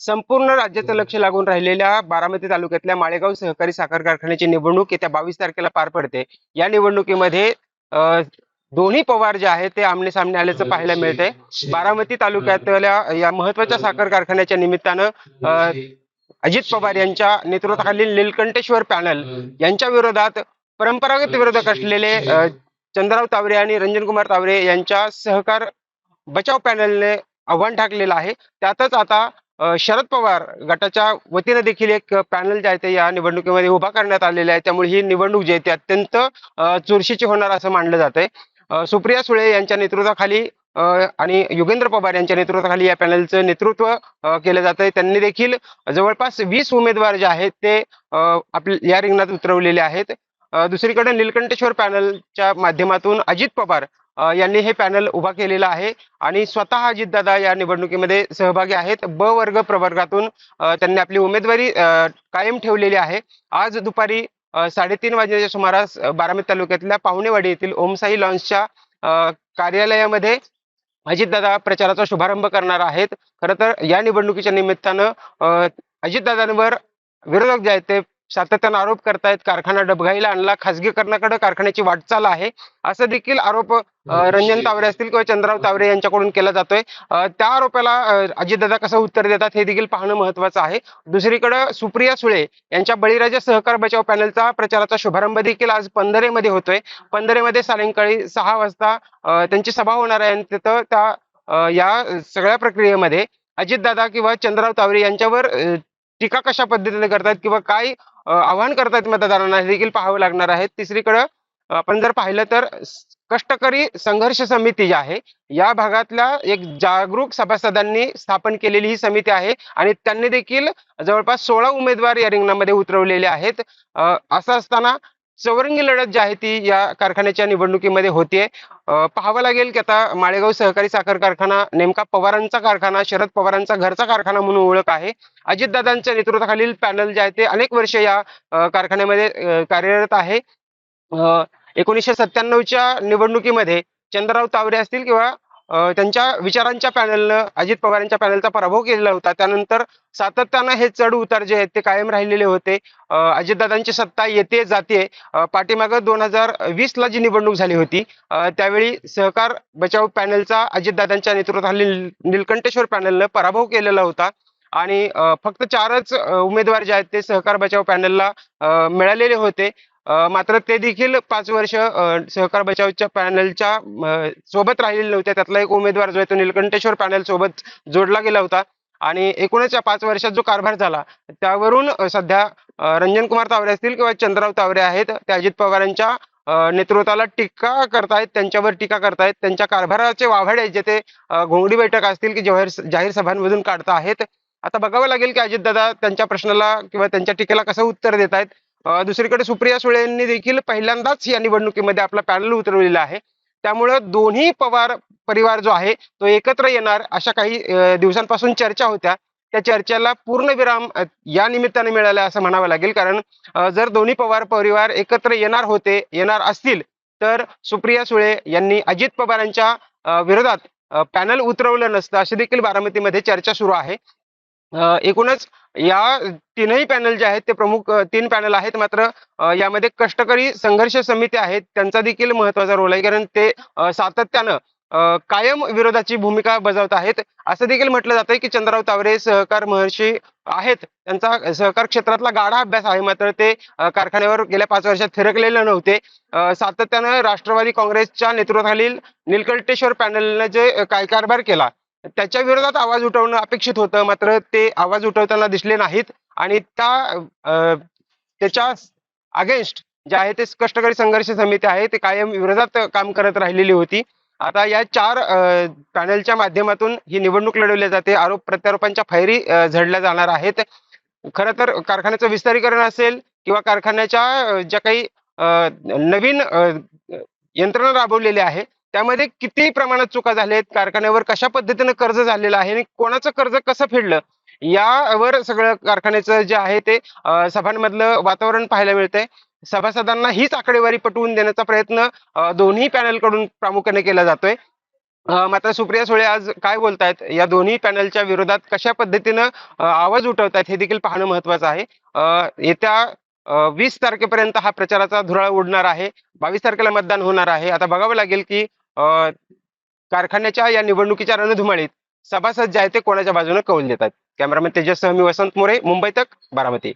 संपूर्ण राज्याचं लक्ष लागून राहिलेल्या बारामती तालुक्यातल्या माळेगाव सहकारी साखर कारखान्याची निवडणूक येत्या बावीस तारखेला पार पडते. या निवडणुकीमध्ये अ, दोन्ही पवार जे आहेत ते आमने सामने आल्याचं पाहायला मिळतंय. बारामती तालुक्यातल्या या महत्त्वाच्या साखर कारखान्याच्या निमित्तानं अ, अजित पवार यांच्या नेतृत्वाखालील निलकंठेश्वर पॅनल यांच्या विरोधात परंपरागत विरोधक असलेले चंद्रराव तावरे आणि रंजन कुमार तावरे यांच्या सहकार बचाव पॅनलने आव्हान टाकलेलं आहे. त्यातच आता शरद पवार गटाच्या वतीने देखील एक पॅनल जे आहे ते या निवडणुकीमध्ये उभा करण्यात आलेले आहे. त्यामुळे ही निवडणूक जी आहे ती अत्यंत चुरशीची होणार असं मानलं जात आहे सुप्रिया सुळे यांच्या नेतृत्वाखाली आणि युगेंद्र पवार यांच्या नेतृत्वाखाली या पॅनलचं नेतृत्व केलं जात आहे त्यांनी देखील जवळपास वीस उमेदवार जे आहेत ते आपल्या या रिंगणात उतरवलेले आहेत. दुसरीकडे नीलकंठेश्वर पॅनलच्या माध्यमातून अजित पवार यांनी हे पॅनल उभा केलेलं आहे. आणि स्वतः अजितदादा या निवडणुकीमध्ये सहभागी आहेत. ब वर्ग प्रवर्गातून त्यांनी आपली उमेदवारी कायम ठेवलेली आहे. आज दुपारी साडेतीन वाजेच्या सुमारास बारामती तालुक्यातल्या पाहुणेवाडी येथील ओमसाई लॉन्सच्या कार्यालयामध्ये अजितदादा प्रचाराचा शुभारंभ करणार आहेत. खरं तर या निवडणुकीच्या निमित्तानं अजितदादांवर विरोधक जे आहेत ते सातत्यानं आरोप करतायत कारखाना डबघाईला आणला खासगीकरणाकडे कारखान्याची वाटचाल आहे. असं देखील आरोप रंजन तावरे असतील किंवा चंद्रराव तावरे यांच्याकडून केला जातोय. त्या आरोपाला अजितदादा कसं उत्तर देतात हे देखील पाहणं महत्वाचं आहे. दुसरीकडे सुप्रिया सुळे यांच्या बळीराजा सहकार बचाव पॅनलचा प्रचाराचा शुभारंभ देखील आज पंधरेमध्ये होतोय. पंधरेमध्ये सायंकाळी सहा वाजता त्यांची सभा होणार आहे तिथं त्या या सगळ्या प्रक्रियेमध्ये अजितदादा किंवा चंद्रराव तावरे यांच्यावर टीका कशा पद्धतीने करतात किंवा काय आव्हान करतात मतदारांना हे देखील पाहावं लागणार आहे. तिसरीकडं आपण जर पाहिलं तर कष्टकरी संघर्ष समिती जी आहे या भागातल्या एक जागरूक सभासदांनी स्थापन केलेली ही समिती आहे आणि त्यांनी देखील जवळपास सोळा उमेदवार या रिंगणामध्ये उतरवलेले आहेत. असं असताना चौरंगी लढत जी आहे ती या कारखान्याच्या निवडणुकीमध्ये होतीये. पाहावं लागेल की आता माळेगाव सहकारी साखर कारखाना नेमका पवारांचा कारखाना शरद पवारांचा घरचा कारखाना म्हणून ओळख आहे. अजितदादांच्या नेतृत्वाखालील पॅनल जे आहे ते अनेक वर्ष या कारखान्यामध्ये कार्यरत आहे. एकोणीसशे सत्त्याण्णवच्या निवडणुकीमध्ये चंद्रराव तावरे असतील किंवा त्यांच्या विचारांच्या पॅनलनं अजित पवार यांच्या पॅनलचा पराभव केलेला होता. त्यानंतर सातत्यानं हे चढ उतार जे आहेत ते कायम राहिलेले होते. अजितदादांची सत्ता येते जाते. पाठीमागं दोन हजार वीस ला जी निवडणूक झाली होती त्यावेळी सहकार बचाव पॅनलचा अजितदादांच्या नेतृत्वाखाली निलकंठेश्वर पॅनलनं पराभव केलेला होता. आणि फक्त चारच उमेदवार जे आहेत ते सहकार बचाव पॅनलला मिळालेले होते. मात्र ते देखील पाच वर्ष सहकार बचावच्या पॅनलच्या सोबत राहिलेले नव्हते. त्यातला एक उमेदवार जो आहे तो निलकंठेश्वर पॅनल सोबत जोडला गेला होता. आणि एकूणच या पाच वर्षात जो कारभार झाला त्यावरून सध्या रंजन कुमार तावरे असतील किंवा चंद्रराव तावरे आहेत ते अजित पवारांच्या नेतृत्वाला टीका करतायत त्यांच्यावर टीका करतायत. त्यांच्या कारभाराचे वाभाडे जे ते घोंगडी बैठक असतील की जाहीर जाहीर सभांमधून काढता आहेत. आता बघावं लागेल की अजितदादा त्यांच्या प्रश्नाला किंवा त्यांच्या टीकेला कसं उत्तर देत आहेत दुसरीकडे सुप्रिया सुळे यांनी देखील पहिल्यांदाच या निवडणुकीमध्ये आपला पॅनल उतरवलेला आहे. त्यामुळं दोन्ही पवार परिवार जो आहे तो एकत्र येणार अशा काही दिवसांपासून चर्चा होत्या. त्या चर्चेला पूर्णविराम विराम या निमित्ताने मिळाला असं म्हणावं लागेल. कारण जर दोन्ही पवार परिवार एकत्र येणार होते येणार असतील तर सुप्रिया सुळे यांनी अजित पवारांच्या विरोधात पॅनल उतरवलं नसतं. अशी देखील बारामतीमध्ये चर्चा सुरू आहे. एकूणच या तीनही पॅनल जे आहेत ते प्रमुख तीन पॅनल आहेत. मात्र यामध्ये कष्टकरी संघर्ष समिती आहेत. त्यांचा देखील महत्त्वाचा रोल आहे. कारण ते सातत्यानं कायम विरोधाची भूमिका बजावत आहेत. असं देखील म्हटलं जातंय की चंद्रराव तावरे सहकार महर्षी आहेत. त्यांचा सहकार क्षेत्रातला गाढा अभ्यास आहे. मात्र ते कारखान्यावर गेल्या पाच वर्षात फिरकलेले नव्हते. सातत्यानं राष्ट्रवादी काँग्रेसच्या नेतृत्वाखालील निलकंठेश्वर पॅनलने जे काय कारभार केला त्याच्या विरोधात आवाज उठवणं अपेक्षित होतं मात्र ते आवाज उठवताना दिसले नाहीत. आणि त्या त्याच्या अगेन्स्ट जे आहे ते कष्टकरी संघर्ष समिती आहे ते कायम विरोधात काम करत राहिलेली होती. आता या चार पॅनलच्या माध्यमातून ही निवडणूक लढवली जाते. आरोप प्रत्यारोपांच्या फैरी झडल्या जाणार आहेत. खरं तर कारखान्याचं विस्तारीकरण असेल किंवा कारखान्याच्या ज्या काही नवीन यंत्रणा राबवलेली आहे त्यामध्ये किती प्रमाणात चुका झाल्यात कारखान्यावर कशा पद्धतीनं कर्ज झालेलं आहे आणि कोणाचं कर्ज कसं फेडलं यावर सगळं कारखान्याचं जे आहे ते सभांमधलं वातावरण पाहायला मिळतंय. सभासदांना हीच आकडेवारी पटवून देण्याचा प्रयत्न दोन्ही पॅनलकडून प्रामुख्याने केला जातोय. मात्र सुप्रिया सुळे आज काय बोलतायत? या दोन्ही पॅनलच्या विरोधात कशा पद्धतीनं आवाज उठवतायत हे देखील पाहणं महत्वाचं आहे. येत्या वीस तारखेपर्यंत हा प्रचाराचा धुराळा उडणार आहे. बावीस तारखेला मतदान होणार आहे. आता बघावं लागेल की कारखान्याच्या या निवडणुकीच्या रणधुमाळीत सभासद जे आहेत ते कोणाच्या बाजूने कौल देतात कॅमेरामॅन तेजस मी वसंत मोरे मुंबई तक बारामती.